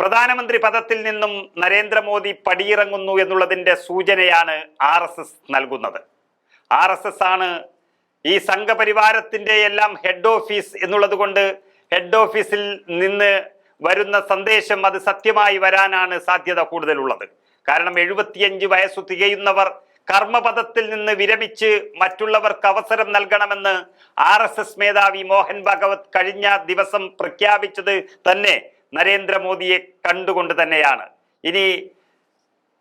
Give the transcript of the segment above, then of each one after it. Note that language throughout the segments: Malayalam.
പ്രധാനമന്ത്രി പദത്തിൽ നിന്നും നരേന്ദ്രമോദി പടിയിറങ്ങുന്നു എന്നുള്ളതിന്റെ സൂചനയാണ് ആർ എസ് എസ് നൽകുന്നത്. ആർ എസ് എസ് ആണ് ഈ സംഘപരിവാരത്തിന്റെ എല്ലാം ഹെഡ് ഓഫീസ് എന്നുള്ളത് കൊണ്ട് ഹെഡ് ഓഫീസിൽ നിന്ന് വരുന്ന സന്ദേശം അത് സത്യമായി വരാനാണ് സാധ്യത കൂടുതലുള്ളത്. കാരണം എഴുപത്തിയഞ്ച് വയസ്സ് തികയുന്നവർ കർമ്മപഥത്തിൽ നിന്ന് വിരമിച്ച് മറ്റുള്ളവർക്ക് അവസരം നൽകണമെന്ന് ആർ മേധാവി മോഹൻ ഭഗവത് കഴിഞ്ഞ ദിവസം പ്രഖ്യാപിച്ചത് തന്നെ നരേന്ദ്രമോദിയെ കണ്ടുകൊണ്ട് തന്നെയാണ്. ഇനി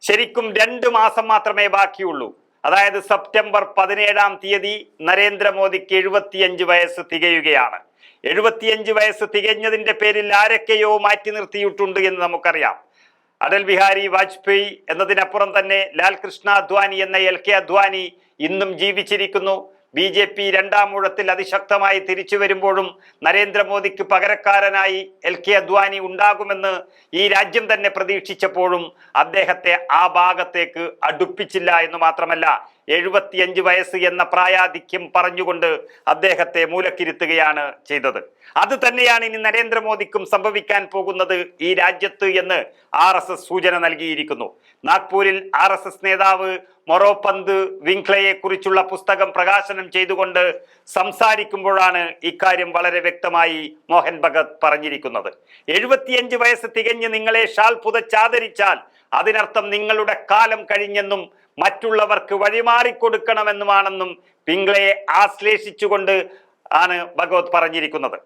ശരിക്കും രണ്ട് മാസം മാത്രമേ ബാക്കിയുള്ളൂ. അതായത് സെപ്റ്റംബർ പതിനേഴാം തീയതി നരേന്ദ്രമോദിക്ക് എഴുപത്തിയഞ്ച് വയസ്സ് തികയുകയാണ്. എഴുപത്തിയഞ്ച് വയസ്സ് തികഞ്ഞതിന്റെ പേരിൽ ആരൊക്കെയോ മാറ്റി നിർത്തിയിട്ടുണ്ട് എന്ന് നമുക്കറിയാം. അടൽ ബിഹാരി വാജ്പേയി എന്നതിനപ്പുറം തന്നെ ലാൽ കൃഷ്ണ അദ്വാനി എന്ന എൽ കെ അദ്വാനി ഇന്നും ജീവിച്ചിരിക്കുന്നു. ബി ജെ പി രണ്ടാം ഊഴത്തിൽ അതിശക്തമായി തിരിച്ചു വരുമ്പോഴും നരേന്ദ്രമോദിക്ക് പകരക്കാരനായി എൽ കെ അദ്വാനി ഉണ്ടാകുമെന്ന് ഈ രാജ്യം തന്നെ പ്രതീക്ഷിച്ചപ്പോഴും അദ്ദേഹത്തെ ആ ഭാഗത്തേക്ക് അടുപ്പിച്ചില്ല എന്ന് മാത്രമല്ല എഴുപത്തിയഞ്ച് വയസ്സ് എന്ന പ്രായാധിക്യം പറഞ്ഞുകൊണ്ട് അദ്ദേഹത്തെ മൂലക്കിരുത്തുകയാണ് ചെയ്തത്. അത് തന്നെയാണ് ഇനി നരേന്ദ്രമോദിക്കും സംഭവിക്കാൻ പോകുന്നത് ഈ രാജ്യത്ത് എന്ന് ആർ എസ് എസ് സൂചന നൽകിയിരിക്കുന്നു. നാഗ്പൂരിൽ ആർ എസ് എസ് നേതാവ് മൊറോപന്ത് വിംഗ്ലയെ കുറിച്ചുള്ള പുസ്തകം പ്രകാശനം ചെയ്തുകൊണ്ട് സംസാരിക്കുമ്പോഴാണ് ഇക്കാര്യം വളരെ വ്യക്തമായി മോഹൻ ഭഗത് പറഞ്ഞിരിക്കുന്നത്. എഴുപത്തിയഞ്ച് വയസ്സ് തികഞ്ഞ് നിങ്ങളെ ഷാൽ പുതച്ചാദരിച്ചാൽ അതിനർത്ഥം നിങ്ങളുടെ കാലം കഴിഞ്ഞെന്നും മറ്റുള്ളവർക്ക് വഴിമാറിക്കൊടുക്കണമെന്നുമാണെന്നും പിംഗ്ലയെ ആശ്ലേഷിച്ചുകൊണ്ട് ആണ് ഭഗവത് പറഞ്ഞിരിക്കുന്നത്.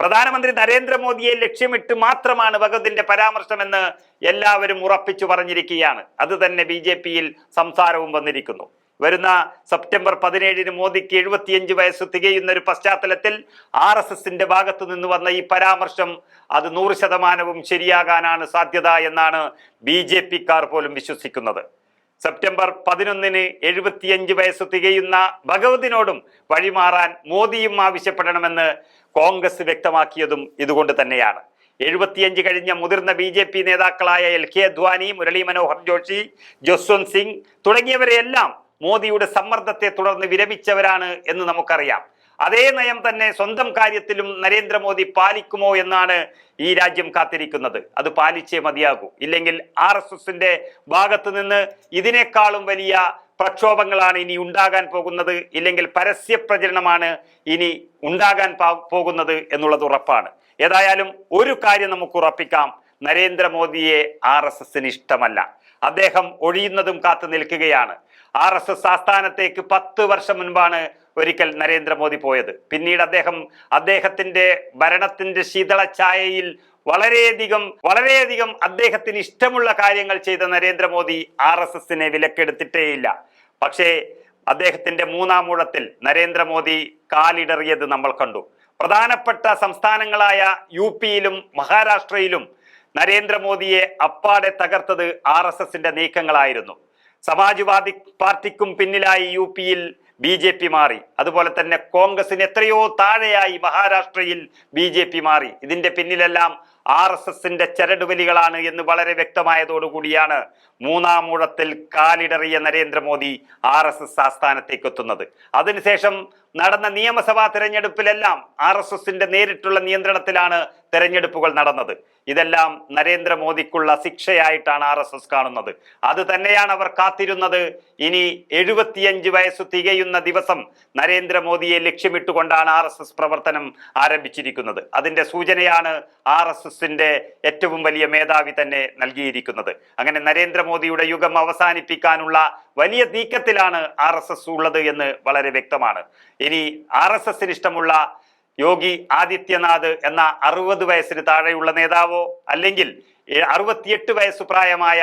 പ്രധാനമന്ത്രി നരേന്ദ്രമോദിയെ ലക്ഷ്യമിട്ട് മാത്രമാണ് ഭഗവതിന്റെ പരാമർശമെന്ന് എല്ലാവരും ഉറപ്പിച്ചു പറഞ്ഞിരിക്കുകയാണ്. അത് തന്നെ ബി ജെ പിയിൽ സംസാരവും വന്നിരിക്കുന്നു. വരുന്ന സെപ്റ്റംബർ പതിനേഴിന് മോദിക്ക് എഴുപത്തിയഞ്ച് വയസ്സ് തികയുന്ന ഒരു പശ്ചാത്തലത്തിൽ ആർ എസ് എസിന്റെ ഭാഗത്തു നിന്ന് വന്ന ഈ പരാമർശം അത് നൂറ് ശതമാനവും ശരിയാകാനാണ് സാധ്യത എന്നാണ് ബി ജെ പിക്കാർ പോലും വിശ്വസിക്കുന്നത്. സെപ്റ്റംബർ പതിനൊന്നിന് എഴുപത്തിയഞ്ച് വയസ്സ് തികയുന്ന ഭഗവതിനോടും വഴിമാറാൻ മോദിയും ആവശ്യപ്പെടണമെന്ന് കോൺഗ്രസ് വ്യക്തമാക്കിയതും ഇതുകൊണ്ട് തന്നെയാണ്. എഴുപത്തിയഞ്ച് കഴിഞ്ഞ മുതിർന്ന ബി ജെ പി നേതാക്കളായ എൽ കെ അദ്വാനി മുരളി മനോഹർ ജോഷി ജസ്വന്ത് സിംഗ് തുടങ്ങിയവരെയെല്ലാം മോദിയുടെ സമ്മർദ്ദത്തെ തുടർന്ന് വിരമിച്ചവരാണ് എന്ന് നമുക്കറിയാം. അതേ നയം തന്നെ സ്വന്തം കാര്യത്തിലും നരേന്ദ്രമോദി പാലിക്കുമോ എന്നാണ് ഈ രാജ്യം കാത്തിരിക്കുന്നത്. അത് പാലിച്ചേ മതിയാകൂ. ഇല്ലെങ്കിൽ ആർ എസ് എസിന്റെ ഭാഗത്ത് നിന്ന് ഇതിനേക്കാളും വലിയ പ്രക്ഷോഭങ്ങളാണ് ഇനി ഉണ്ടാകാൻ പോകുന്നത്. ഇല്ലെങ്കിൽ പരസ്യ പ്രചരണമാണ് ഇനി ഉണ്ടാകാൻ പോകുന്നത് എന്നുള്ളത് ഉറപ്പാണ്. ഏതായാലും ഒരു കാര്യം നമുക്ക് ഉറപ്പിക്കാം. നരേന്ദ്രമോദിയെ ആർ എസ് എസിന് ഇഷ്ടമല്ല. അദ്ദേഹം ഒഴിയുന്നതും കാത്തു നിൽക്കുകയാണ്. ആർ എസ് എസ് ആസ്ഥാനത്തേക്ക് പത്ത് വർഷം മുൻപാണ് ഒരിക്കൽ നരേന്ദ്രമോദി പോയത്. പിന്നീട് അദ്ദേഹം അദ്ദേഹത്തിന്റെ ഭരണത്തിന്റെ ശീതള ഛായയിൽ വളരെയധികം വളരെയധികം അദ്ദേഹത്തിന് ഇഷ്ടമുള്ള കാര്യങ്ങൾ ചെയ്ത നരേന്ദ്രമോദി ആർ എസ് എസിനെ വിലക്കെടുത്തിട്ടേയില്ല. പക്ഷേ അദ്ദേഹത്തിന്റെ മൂന്നാം ഊഴത്തിൽ നരേന്ദ്രമോദി കാലിടറിയത് നമ്മൾ കണ്ടു. പ്രധാനപ്പെട്ട സംസ്ഥാനങ്ങളായ യു പിയിലും മഹാരാഷ്ട്രയിലും നരേന്ദ്രമോദിയെ അപ്പാടെ തകർത്തത് ആർ എസ് എസിന്റെ നീക്കങ്ങളായിരുന്നു. സമാജ്വാദി പാർട്ടിക്കും പിന്നിലായി യു പിയിൽ ബി ജെ പി മാറി. അതുപോലെ തന്നെ കോൺഗ്രസിന് എത്രയോ താഴെയായി മഹാരാഷ്ട്രയിൽ ബി ജെ പി മാറി. ഇതിന്റെ പിന്നിലെല്ലാം ആർ എസ് എസിന്റെ ചരടുവലികളാണ് എന്ന് വളരെ വ്യക്തമായതോടുകൂടിയാണ് മൂന്നാം ഊഴത്തിൽ കാലിടറിയ നരേന്ദ്രമോദി ആർ എസ് എസ് ആസ്ഥാനത്തേക്ക് എത്തുന്നത് അതിനുശേഷം നടന്ന നിയമസഭാ തിരഞ്ഞെടുപ്പിലെല്ലാം ആർ എസ് എസിന്റെ നേരിട്ടുള്ള നിയന്ത്രണത്തിലാണ് തെരഞ്ഞെടുപ്പുകൾ നടന്നത്. ഇതെല്ലാം നരേന്ദ്രമോദിക്കുള്ള ശിക്ഷയായിട്ടാണ് ആർ എസ് എസ് കാണുന്നത്. അത് തന്നെയാണ് അവർ കാത്തിരുന്നത്. ഇനി എഴുപത്തിയഞ്ച് വയസ്സ് തികയുന്ന ദിവസം നരേന്ദ്രമോദിയെ ലക്ഷ്യമിട്ടുകൊണ്ടാണ് ആർ എസ് എസ് പ്രവർത്തനം ആരംഭിച്ചിരിക്കുന്നത്. അതിന്റെ സൂചനയാണ് ആർ എസ് എസിന്റെ ഏറ്റവും വലിയ മേധാവി തന്നെ നൽകിയിരിക്കുന്നത്. അങ്ങനെ നരേന്ദ്രമോദിയുടെ യുഗം അവസാനിപ്പിക്കാനുള്ള വലിയ നീക്കത്തിലാണ് ആർ എസ് എസ് ഉള്ളത് എന്ന് വളരെ വ്യക്തമാണ്. ഇനി ആർ എസ് എസിന് ഇഷ്ടമുള്ള യോഗി ആദിത്യനാഥ് എന്ന അറുപത് വയസ്സിന് താഴെയുള്ള നേതാവോ അല്ലെങ്കിൽ അറുപത്തിയെട്ട് വയസ്സ് പ്രായമായ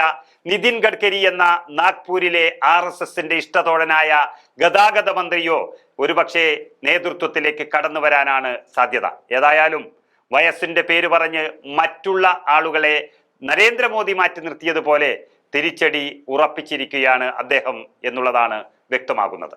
നിതിൻ ഗഡ്കരി എന്ന നാഗ്പൂരിലെ ആർ എസ് എസിന്റെ ഇഷ്ടതോഴനായ ഗതാഗത മന്ത്രിയോ ഒരുപക്ഷെ നേതൃത്വത്തിലേക്ക് കടന്നു വരാനാണ് സാധ്യത. ഏതായാലും വയസ്സിന്റെ പേര് പറഞ്ഞ് മറ്റുള്ള ആളുകളെ നരേന്ദ്രമോദി മാറ്റി നിർത്തിയതുപോലെ തിരിച്ചടി ഉറപ്പിച്ചിരിക്കുകയാണ് അദ്ദേഹം എന്നുള്ളതാണ് വ്യക്തമാകുന്നത്.